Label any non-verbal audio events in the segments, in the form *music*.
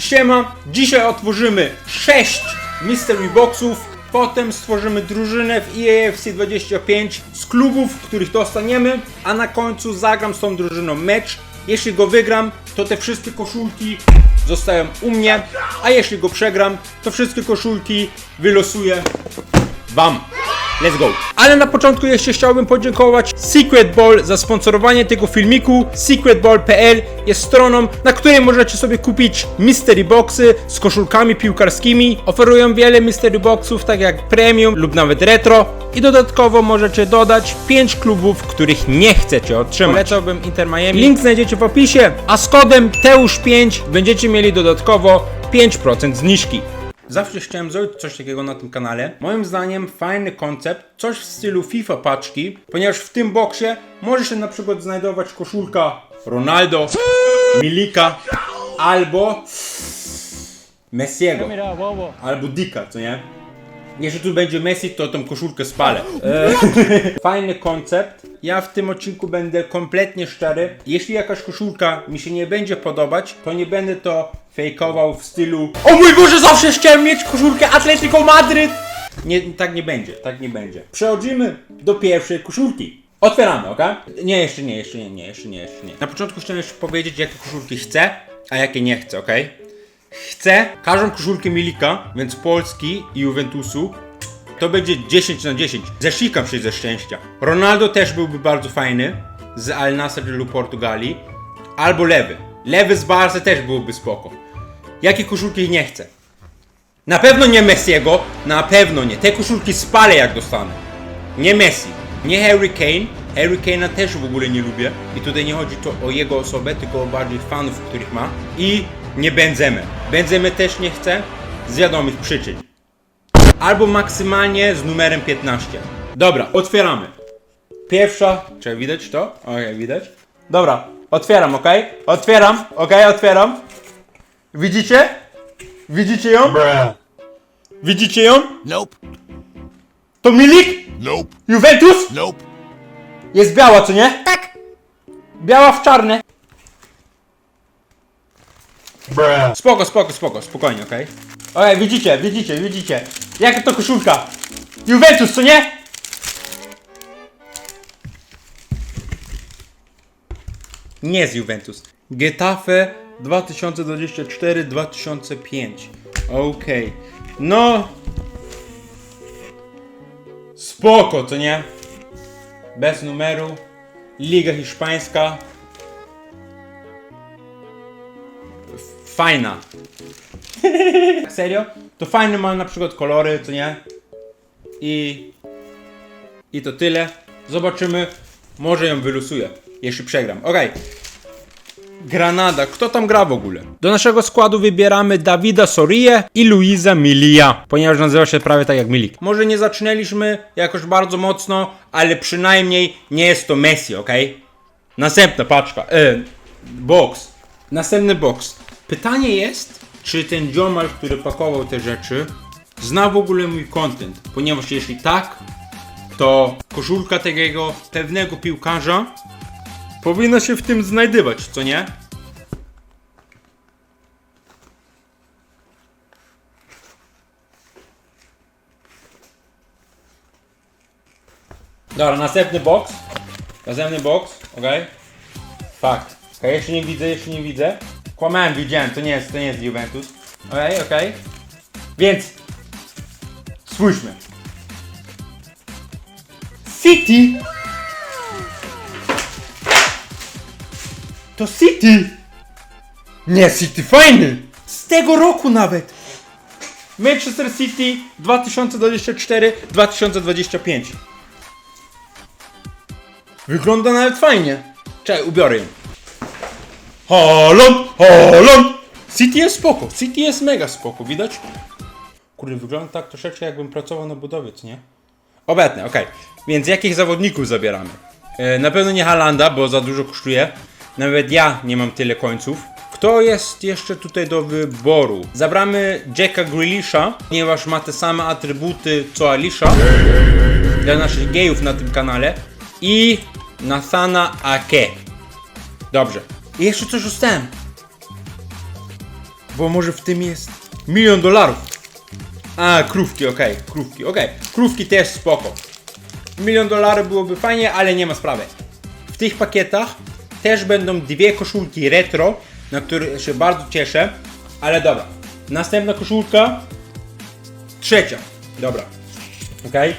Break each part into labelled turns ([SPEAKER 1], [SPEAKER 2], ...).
[SPEAKER 1] Siema, dzisiaj otworzymy 6 Mystery Boxów, potem stworzymy drużynę w EAFC 25 z klubów, których dostaniemy, a na końcu zagram z tą drużyną mecz. Jeśli go wygram, to te wszystkie koszulki zostają u mnie, a jeśli go przegram, to wszystkie koszulki wylosuję wam. Let's go! Ale na początku jeszcze chciałbym podziękować Secret Ball za sponsorowanie tego filmiku. Secretball.pl jest stroną, na której możecie sobie kupić mystery boxy z koszulkami piłkarskimi. Oferują wiele mystery boxów, tak jak premium lub nawet retro. I dodatkowo możecie dodać 5 klubów, których nie chcecie otrzymać. Polecałbym Inter Miami. Link znajdziecie w opisie, a z kodem TEUSZ5 będziecie mieli dodatkowo 5% zniżki. Zawsze chciałem zrobić coś takiego na tym kanale. Moim zdaniem fajny koncept, coś w stylu FIFA paczki, ponieważ w tym boksie może się na przykład znajdować koszulka Ronaldo, Milika albo Messiego, albo Dika, co nie? Jeśli tu będzie Messi, to tą koszulkę spalę. E, *laughs* Fajny koncept. Ja w tym odcinku będę kompletnie szczery. Jeśli jakaś koszulka mi się nie będzie podobać, to nie będę to fejkował w stylu O mój Boże, zawsze chciałem mieć koszulkę Atletico Madryt! Nie, tak nie będzie, tak nie będzie. Przechodzimy do pierwszej koszulki. Otwieramy, ok? Nie, jeszcze nie, jeszcze nie, nie, jeszcze nie, jeszcze nie. Na początku chciałem jeszcze powiedzieć, jakie koszulki chcę, a jakie nie chcę, ok? Chcę każdą koszulkę Milika, więc Polski i Juventusu. To będzie 10 na 10. Zeszikam się ze szczęścia. Ronaldo też byłby bardzo fajny z Al Nassr Portugalii. Albo lewy. Lewy z Barca też byłby spoko. Jakie koszulki nie chcę? Na pewno nie Messiego, na pewno nie. Te koszulki spalę jak dostanę. Nie Messi, nie Harry Kane. Harry Kane'a też w ogóle nie lubię. I tutaj nie chodzi to o jego osobę, tylko o bardziej fanów, których ma. I nie Benzemy. Benzemy też nie chcę z wiadomych przyczyn. Albo maksymalnie z numerem 15. Dobra, otwieramy. Pierwsza. Czy widać to? Okej, widać. Dobra, otwieram, ok? Otwieram, ok, otwieram. Widzicie? Widzicie ją? Widzicie ją?
[SPEAKER 2] Nope.
[SPEAKER 1] To Milik?
[SPEAKER 2] Nope.
[SPEAKER 1] Juventus?
[SPEAKER 2] Nope.
[SPEAKER 1] Jest biała, co nie? Tak. Biała w czarne. Spoko, spoko, spoko, spokojnie, okej? Okej, widzicie, widzicie, widzicie. Jaka to koszulka? Juventus, co nie? Nie jest Juventus. Getafe 2024-2005. Okej. No. Spoko, co nie? Bez numeru. Liga hiszpańska. Fajna. *laughs* Serio? To fajne ma na przykład kolory, co nie? I... I to tyle. Zobaczymy. Może ją wylusuję, jeśli przegram. Okej. Granada. Kto tam gra w ogóle? Do naszego składu wybieramy Dawida Sorię i Luisa Milia, ponieważ nazywa się prawie tak jak Milik. Może nie zaczynaliśmy jakoś bardzo mocno, ale przynajmniej nie jest to Messi, ok? Następna paczka. E, box. Następny box. Pytanie jest, czy ten ziomal, który pakował te rzeczy, zna w ogóle mój content, ponieważ jeśli tak, to koszulka takiego pewnego piłkarza powinna się w tym znajdywać, co nie? Dobra, następny box. Następny box, ok? Fakt. Ok, jeszcze nie widzę, jeszcze nie widzę. Kłamałem, widziałem, to nie jest, to nie jest Juventus. Ok, ok. Więc spójrzmy. City To City! Nie, City fajny! Z tego roku nawet! Manchester City 2024-2025 Wygląda nawet fajnie. Czekaj, ubiorę ją. Holland! Holland! City jest spoko, City jest mega spoko, widać? Kurde, wygląda tak troszeczkę jakbym pracował na budowie, nie? Obecnie, okej. Więc jakich zawodników zabieramy? E, na pewno nie Halanda, bo za dużo kosztuje. Nawet ja nie mam tyle końców. Kto jest jeszcze tutaj do wyboru? Zabramy Jacka Grealisha, ponieważ ma te same atrybuty co Alisha. Dla naszych gejów na tym kanale. I Nathana Ake. Dobrze. I jeszcze coś dostałem. Bo może w tym jest milion dolarów. A, krówki, okej, krówki, okej. Krówki też spoko. Milion dolarów byłoby fajnie, ale nie ma sprawy. W tych pakietach też będą dwie koszulki retro, na które się bardzo cieszę. Ale dobra. Następna koszulka. Trzecia. Dobra. Okej.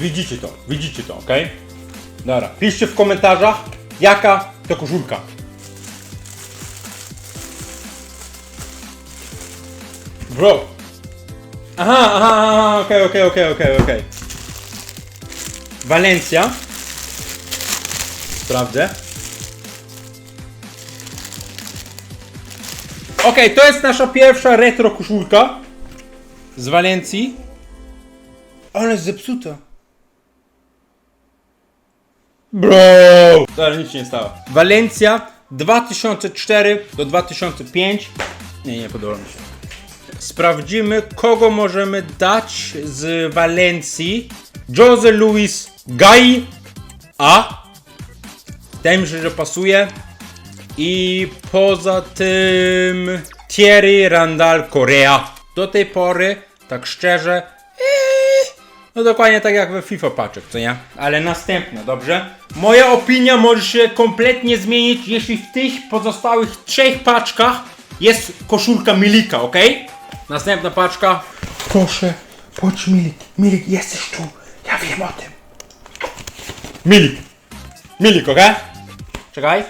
[SPEAKER 1] Widzicie to, widzicie to, okej? Dobra. Piszcie w komentarzach, jaka to koszulka. Bro. Aha, aha, okej, okej, okej, okej, okej. Walencja. Sprawdzę. Okej, to jest nasza pierwsza retro koszulka z Walencji. Ale zepsuta. Bro! Ale nic się nie stało. Walencja 2004 do 2005. Nie, nie podoba mi się. Sprawdzimy, kogo możemy dać z Walencji. Jose Luis Gai A. Wydaje mi się, że pasuje. I poza tym Thierry Randall Korea. Do tej pory, tak szczerze, eee, no dokładnie tak jak we FIFA paczek, co nie? Ale następne, dobrze? Moja opinia może się kompletnie zmienić, jeśli w tych pozostałych trzech paczkach jest koszulka Milika, ok? Następna paczka. Proszę, bądź Milik. Milik, jesteś tu. Ja wiem o tym. Milik. Milik, ok? Czekaj.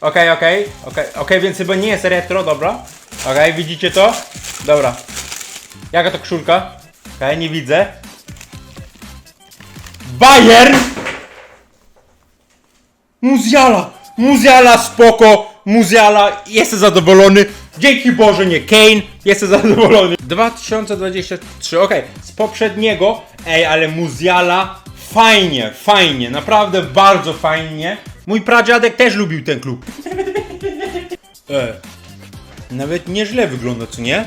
[SPEAKER 1] Okej, okej, okej, okej, więc chyba nie jest retro, dobra. Okej, widzicie to? Dobra. Jaka to koszulka? Okej, nie widzę. Bayern! Muziala! Muziala spoko! Muziala, jestem zadowolony. Dzięki Boże, nie Kane, jestem zadowolony. 2023, okej, z poprzedniego, ej, ale Muziala, fajnie, fajnie, naprawdę bardzo fajnie. Mój pradziadek też lubił ten klub. E, nawet nieźle wygląda, co nie?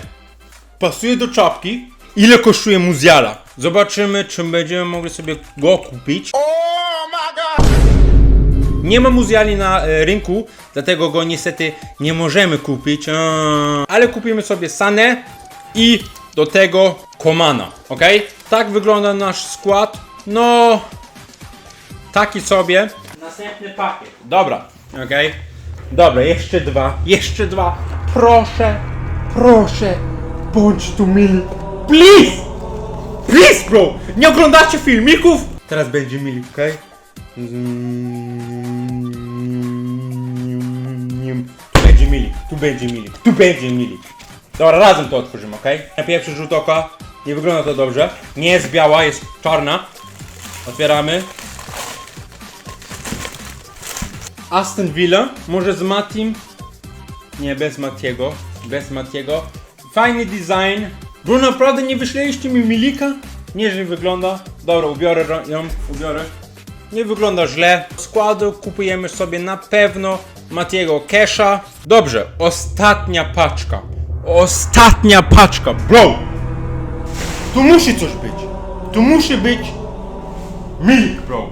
[SPEAKER 1] Pasuje do czapki. Ile kosztuje Muziala? Zobaczymy, czy będziemy mogli sobie go kupić. Nie ma Muziali na e, rynku, dlatego go niestety nie możemy kupić. Ale kupimy sobie Sanę i do tego Komana, ok? Tak wygląda nasz skład. No, taki sobie. Następny pakiet. Dobra, ok? Dobra, jeszcze dwa, jeszcze dwa. Proszę, proszę, bądź tu mili. Please! Bro! Nie oglądacie filmików? Teraz będzie milik, okej? Tu będzie milik, tu będzie milik, tu będzie milik. Dobra, razem to otworzymy, okej? Na pierwszy rzut oka nie wygląda to dobrze. Nie jest biała, jest czarna. Otwieramy. Aston Villa, może z Matim? Nie, bez Matiego. Bez Matiego. Fajny design. Bro, naprawdę nie wyśleliście mi Milika? Nieźle wygląda. Dobra, ubiorę ją, ubiorę. Nie wygląda źle. Składu kupujemy sobie na pewno Matiego Kesha. Dobrze, ostatnia paczka. Ostatnia paczka, bro! Tu musi coś być. Tu musi być Milik, bro.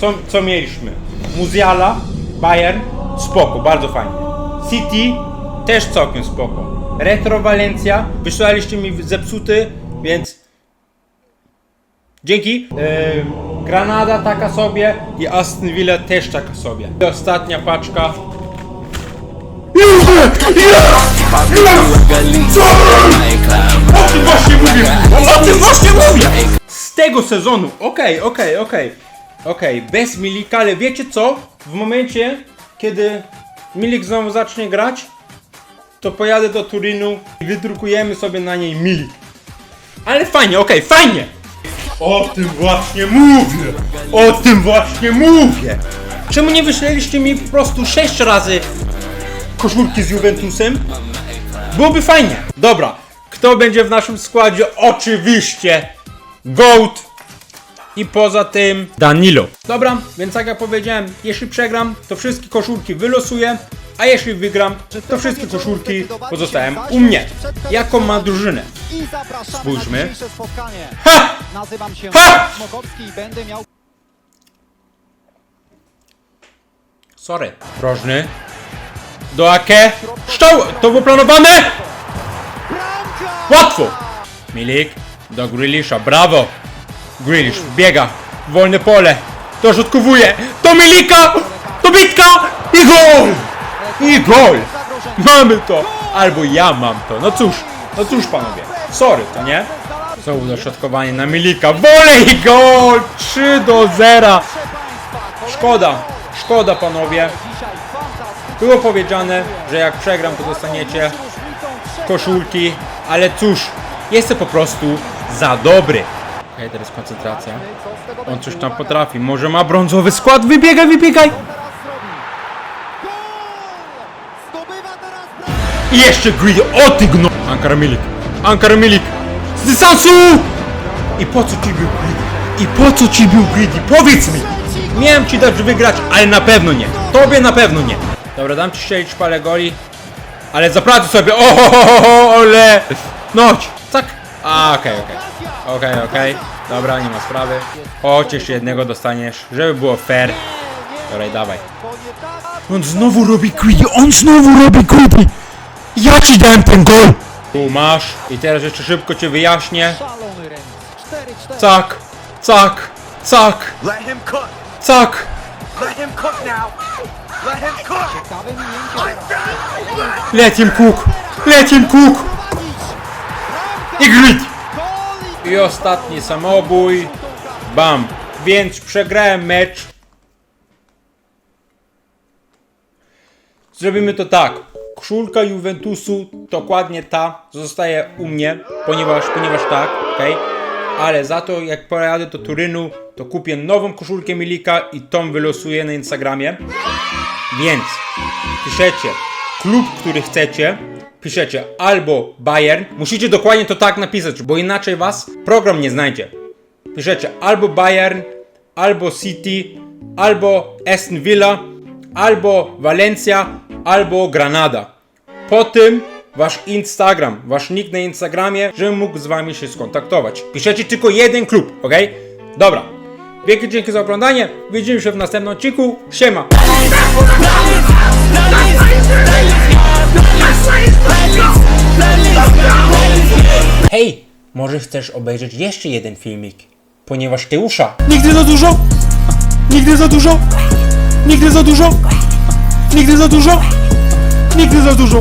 [SPEAKER 1] Co, co mieliśmy? Muziala, Bayern, spoko, bardzo fajnie. City, też całkiem spoko. Retro Valencia, wysłaliście mi zepsuty, więc dzięki. Yy, Granada taka sobie i Aston Villa też taka sobie. I ostatnia paczka. O tym właśnie mówię! O tym właśnie mówię! Z tego sezonu, okej, okej, okej. Okej, bez Milika, ale wiecie co? W momencie, kiedy Milik znowu zacznie grać, to pojadę do Turynu i wydrukujemy sobie na niej Milik. Ale fajnie, okej, fajnie! O tym właśnie mówię! O tym właśnie mówię! Czemu nie wyśleliście mi po prostu 6 razy koszulki z Juventusem? Byłoby fajnie. Dobra, kto będzie w naszym składzie? Oczywiście Goat i poza tym Danilo. Dobra, więc jak ja powiedziałem, jeśli przegram, to wszystkie koszulki wylosuję, a jeśli wygram, to wszystkie koszulki pozostają u mnie. Jaką ma drużynę? Spójrzmy. Ha!
[SPEAKER 3] Nazywam się
[SPEAKER 1] Ha!
[SPEAKER 3] I będę miał
[SPEAKER 1] Sorry. Prożny. do Ake. Szczał! To było planowane! Łatwo! Milik do Grealisha, brawo! Grealish biega, wolne pole, dorzutkowuje, do Milika! Do Bitka! I gol! I gol! Mamy to! Albo ja mam to. No cóż, no cóż panowie. Sorry, to nie? Znowu dośrodkowanie na Milika. Wolej gol! 3 do 0. Szkoda, szkoda panowie. Było powiedziane, że jak przegram to dostaniecie koszulki, ale cóż, jestem po prostu za dobry. Okej, teraz koncentracja. On coś tam potrafi. Może ma brązowy skład? Wybiegaj, wybiegaj! I jeszcze Greedy, o ty gno... Ankara Milik, Ankara Milik, z dystansu! I po co ci był Greedy? I po co ci był Greedy? Powiedz mi! Miałem ci dać wygrać, ale na pewno nie. Tobie na pewno nie. Dobra, dam ci strzelić parę goli, ale zapracuj sobie, o ho, ho, ho, ho, ole! Noć, tak? A, okej, okej. Okej, okej. Dobra, nie ma sprawy. Chodź, jeszcze jednego dostaniesz, żeby było fair. Dobra, dawaj. On znowu robi greedy, on znowu robi greedy! Ja ci dałem ten gol! Tu masz i teraz jeszcze szybko cię wyjaśnię.
[SPEAKER 3] Szalony remis. 4-4.
[SPEAKER 1] Cak, cak, cak,
[SPEAKER 2] Let him cook.
[SPEAKER 1] cak.
[SPEAKER 2] Let him cook now. Let him cook.
[SPEAKER 3] Ciekawe minięcie teraz.
[SPEAKER 1] Let him cook, let him cook! I
[SPEAKER 3] i
[SPEAKER 1] I ostatni samobój. Bam. Więc przegrałem mecz. Zrobimy to tak. Koszulka Juventusu, dokładnie ta, zostaje u mnie, ponieważ, ponieważ tak, okej? Ale za to, jak pojadę do Turynu, to kupię nową koszulkę Milika i tą wylosuję na Instagramie. Więc piszecie klub, który chcecie, piszecie albo Bayern, musicie dokładnie to tak napisać, bo inaczej was program nie znajdzie. Piszecie albo Bayern, albo City, albo Aston Villa, albo Valencia, albo Granada. Po tym wasz Instagram, wasz nick na Instagramie, żebym mógł z wami się skontaktować. Piszecie tylko jeden klub, ok? Dobra. Wielkie dzięki za oglądanie. Widzimy się w następnym odcinku. Siema. Hej, może chcesz obejrzeć jeszcze jeden filmik? Ponieważ Tyusza. Nigdy za dużo! Nigdy za dużo! Nigdy za dużo! Nigdy za dużo! Nigdy za dużo!